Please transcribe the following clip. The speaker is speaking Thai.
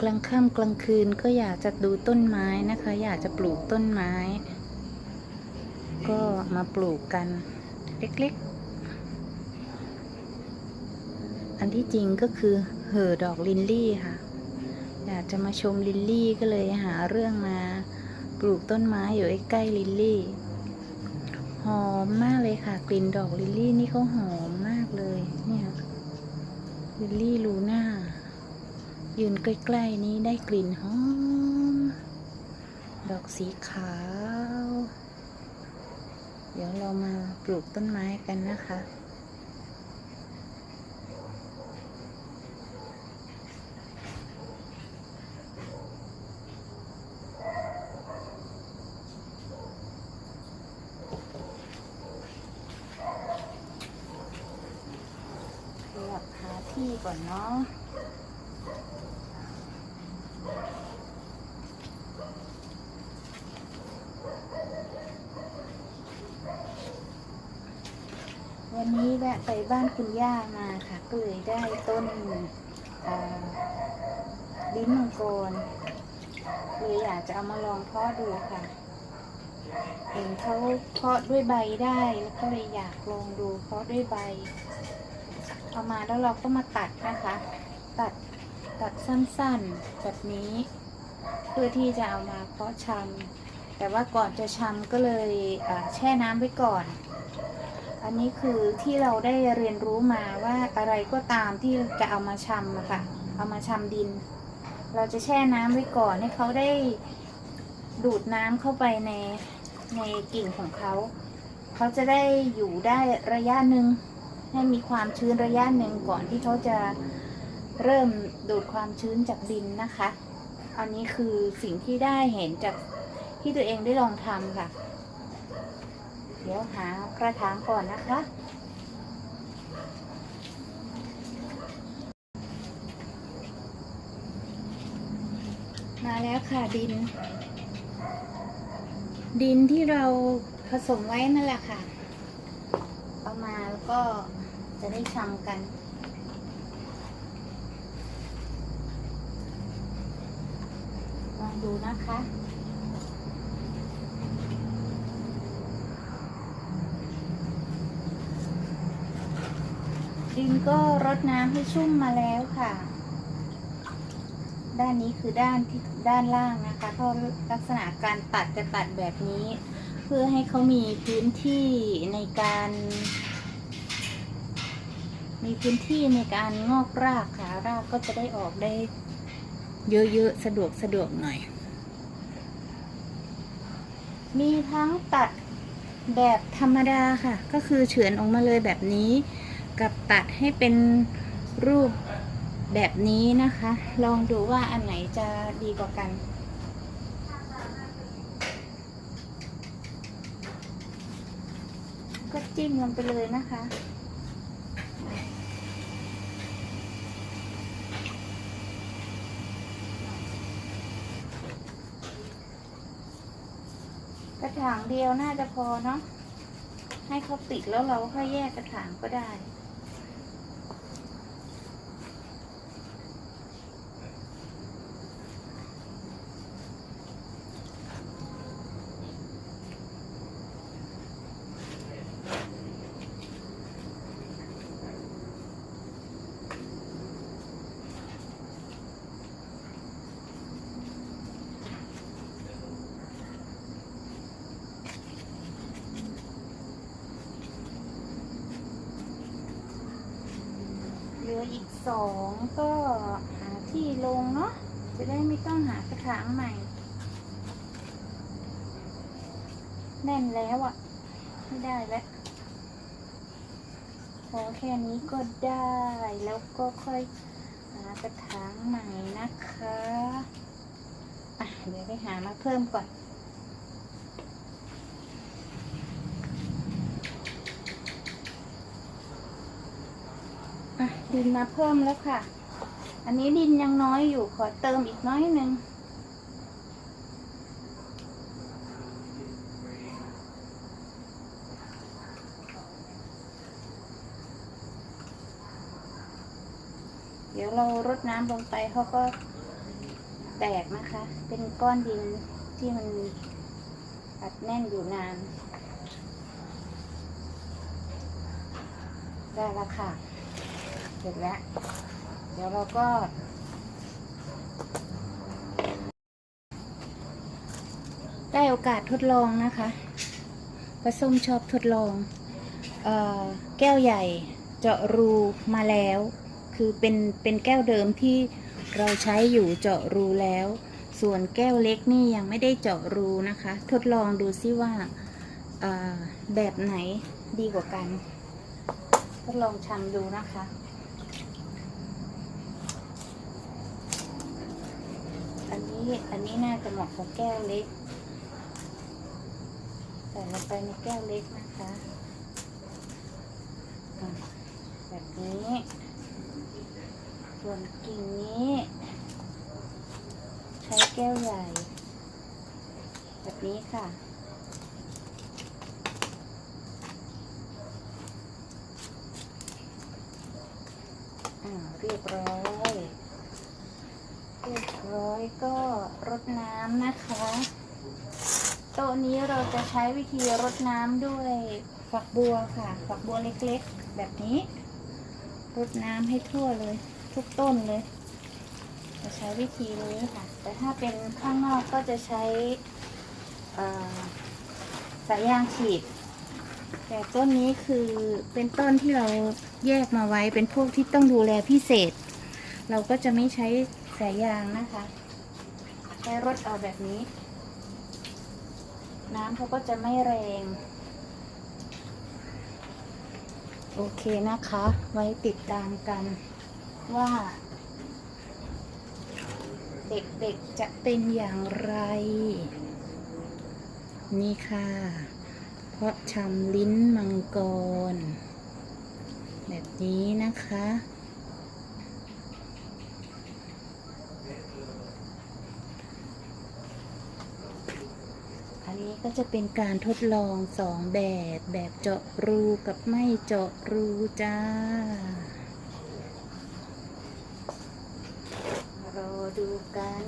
กลางค่ำกลางคืนก็อยากจะดูต้นไม้นะคะ อยากจะปลูกต้นไม้ ก็มาปลูกกันเล็กๆ อันที่จริงก็คือเห่อดอกลินลี่ค่ะ อยากจะมาชมลินลี่ก็เลยหาเรื่องมาปลูกต้นไม้อยู่ใกล้ๆลินลี่หอมมากเลยค่ะ กลิ่นดอกลิลลี่นี่เขาหอมมากเลย เนี่ย ลิลลี่ลูน่า ยืนใกล้ๆนี้ได้กลิ่นหอม ดอกสีขาว เดี๋ยวเรามาปลูกต้นไม้กันนะคะ ขยับหาที่ก่อนเนาะ วันนี้แวะไปบ้านคุณย่ามาค่ะก็เลยได้ต้นลิ้นมังกรเลยอยากจะเอามาลองเพาะดูค่ะ เห็นเขาเพาะด้วยใบได้แล้วก็เลยอยากลองดูเพาะด้วยใบ เอามาแล้วเราก็มาตัดนะคะ ตัดตัดสั้นๆแบบนี้ เพื่อที่จะเอามาเพาะชำแต่ว่าก่อนจะชำก็เลยแช่น้ำไว้ก่อน อันนี้คือที่เราได้เรียนรู้มาว่าอะไรก็ตามที่จะเอามาชำอะค่ะ เอามาชำดิน เราจะแช่น้ำไว้ก่อนให้เขาได้ดูดน้ำเข้าไปในในกิ่งของเขา เขาจะได้อยู่ได้ระยะหนึ่งให้มีความชื้นระยะหนึ่งก่อนที่เขาจะเริ่มดูดความชื้นจากดินนะคะ อันนี้คือสิ่งที่ได้เห็นจากที่ตัวเองได้ลองทำค่ะ เดี๋ยวหากระถางก่อนนะคะ มาแล้วค่ะดิน ดินที่เราผสมไว้นั่นแหละค่ะ เอามาแล้วก็จะได้ชำกันลองดูนะคะ ดินก็รดน้ำให้ชุ่มมาแล้วค่ะ ด้านนี้คือด้านที่ด้านล่างนะคะเพราะลักษณะการตัดจะตัดแบบนี้ เพื่อให้เขามีพื้นที่ในการ มีพื้นที่ในการงอกรากค่ะ รากก็จะได้ออกได้เยอะๆ สะดวกสะดวกหน่อย มีทั้งตัดแบบธรรมดาค่ะ ก็คือเฉือนออกมาเลยแบบนี้ กับตัดให้เป็นรูปแบบนี้นะคะ ลองดูว่าอันไหนจะดีกว่ากัน ก็จิ้มลงไปเลยนะคะกระถางเดียวน่าจะพอเนาะให้เขาติดแล้วเราค่อยแยกกระถางก็ได้ สองก็หาที่ลงเนาะจะได้ไม่ต้องหากระถางใหม่ แน่นแล้วอะ่ะ ไม่ได้แล้วพอแค่นี้ก็ได้แล้วก็ค่อยหากระถางใหม่นะคะ อะ เดี๋ยวไปหามาเพิ่มก่อน ดินมาเพิ่มแล้วค่ะ อันนี้ดินยังน้อยอยู่ขอเติมอีกน้อยหนึ่งเดี๋ยวเรารดน้ำลงไปเขาก็แตกนะคะ เป็นก้อนดินที่มันอัดแน่นอยู่นาน ได้แล้วค่ะ เสร็จแล้ว เดี๋ยวเราก็ได้โอกาสทดลองนะคะปลาส้มชอบทดลองออแก้วใหญ่เจาะรูมาแล้ว คือเป็นเป็นแก้วเดิมที่เราใช้อยู่เจาะรูแล้ว ส่วนแก้วเล็กนี่ยังไม่ได้เจาะรูนะคะ ทดลองดูซิว่าแบบไหนดีกว่ากัน ทดลองชันดูนะคะ อั นี้อันนี้น่าจะเหมาะกับแก้วเล็ก ใส่ลงไปในแก้วเล็กนะคะแบบนี้ ส่วนกิ่งนี้ ใช้แก้วใหญ่ แบบนี้ค่ะอ่าเรียบร้อย ร้อยก็รดน้ำนะคะ โต๊ะนี้เราจะใช้วิธีรดน้ำด้วยฝักบัวค่ะ ฝักบัวเล็กๆ แบบนี้ รดน้ำให้ทั่วเลย ทุกต้นเลย จะใช้วิธีนี้ค่ะ แต่ถ้าเป็นข้างนอกก็จะใช้สายยางฉีด แต่ต้นนี้คือเป็นต้นที่เราแยกมาไว้เป็นพวกที่ต้องดูแลพิเศษ เราก็จะไม่ใช้ สายยางนะคะใช้รถเอาแบบนี้ น้ำเขาก็จะไม่แรง โอเคนะคะ ไว้ติดตามกันว่า เด็กๆจะเป็นอย่างไร นี่ค่ะ เพราะชำลิ้นมังกร แบบนี้นะคะ อันนี้ก็จะเป็นการทดลองสองแบบ แบบเจาะรูกับไม่เจาะรูจ้า รอดูกัน